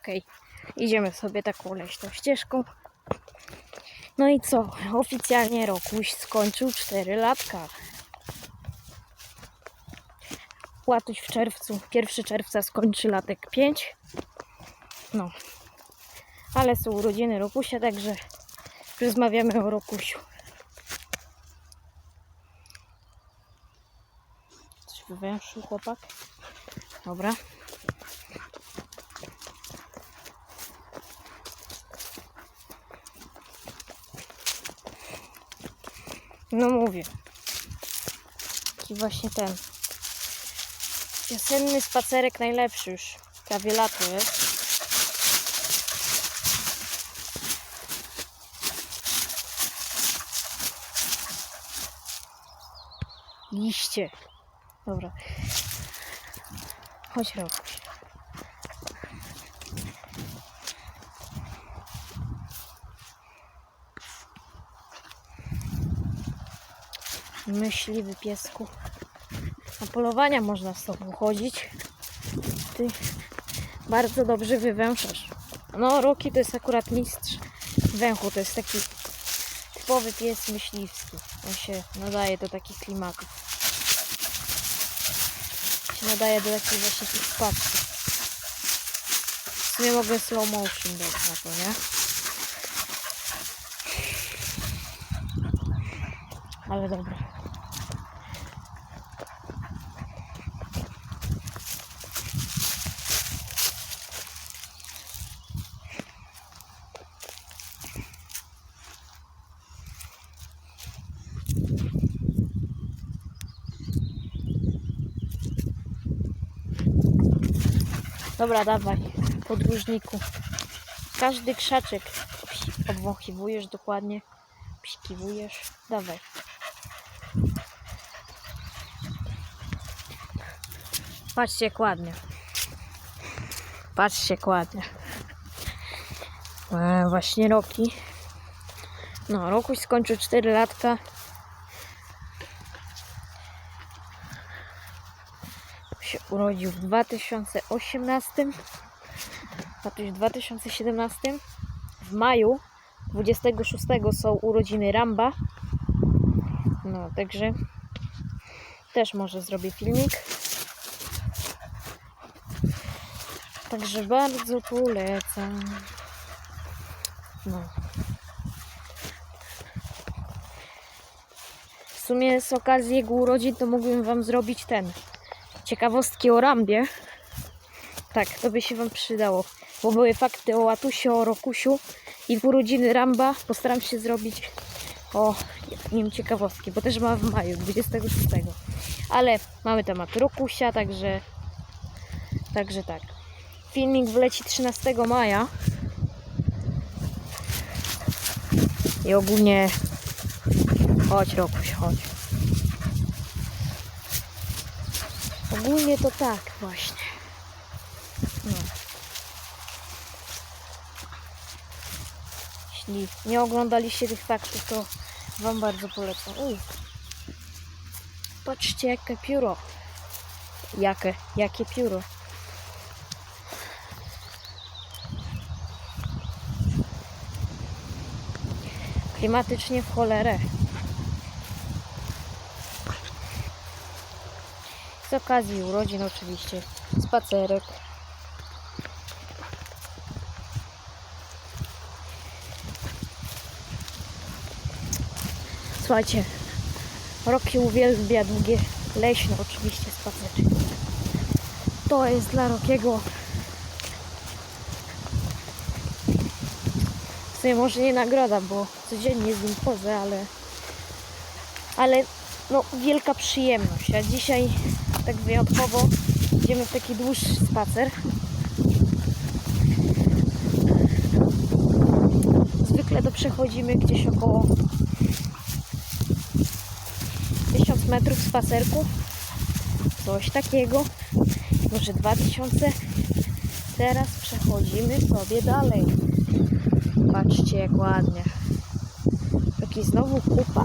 Okej, idziemy sobie taką leśną ścieżką. No i co? Oficjalnie Rokuś skończył 4 latka. Łatuś w czerwcu, 1 czerwca skończy latek 5. No. Ale są urodziny Rokusia, także rozmawiamy o Rokusiu. Coś wywęszył chłopak? Dobra. No mówię. Taki właśnie ten. Wiosenny spacerek najlepszy już. Prawie lato jest. Liście. Dobra. Chodź Rokuś. Myśliwy piesku. Na polowania można z tobą chodzić. Ty bardzo dobrze wywęszasz. No, Roki to jest akurat mistrz węchu. To jest taki typowy pies myśliwski. On się nadaje do takich klimatów. Się nadaje do takich właśnie tych spadków. W sumie mogę slow motion dać na to, nie? Ale dobra. Dobra, dawaj, podróżniku. Każdy krzaczek obwąchiwujesz dokładnie, psikiwujesz. Dawaj. Patrzcie ładnie. Patrzcie ładnie. E, właśnie Roki. No, Rokuś skończył 4 latka. się urodził w 2018, tatuś w 2017. W maju 26 są urodziny Ramba. No, także też może zrobię filmik. Także bardzo polecam. No. W sumie z okazji jego urodzin to mógłbym wam zrobić ten ciekawostki o Rambie. Tak, to by się Wam przydało, bo były fakty o Łatusiu, o Rokusiu i w urodziny Ramba postaram się zrobić o nim ciekawostki, bo też ma w maju, 26. Ale mamy temat Rokusia, także także tak. Filmik wleci 13 maja. I ogólnie chodź Rokuś, chodź. Ogólnie to tak właśnie. No. Jeśli nie oglądaliście tych faktów, to Wam bardzo polecam. Uj. Patrzcie, jakie pióro. Jakie, jakie pióro. Klimatycznie w cholerę. Z okazji urodzin oczywiście. Spacerek. Słuchajcie, Roki uwielbia długie, leśne oczywiście spacery. To jest dla Rokiego w sumie może nie nagroda, bo codziennie z nim chodzę, ale ale no wielka przyjemność. A dzisiaj tak wyjątkowo idziemy w taki dłuższy spacer. Zwykle to przechodzimy gdzieś około 1000 metrów spacerku. Coś takiego. Może 2000. Teraz przechodzimy sobie dalej. Patrzcie jak ładnie. Taki znowu kupa.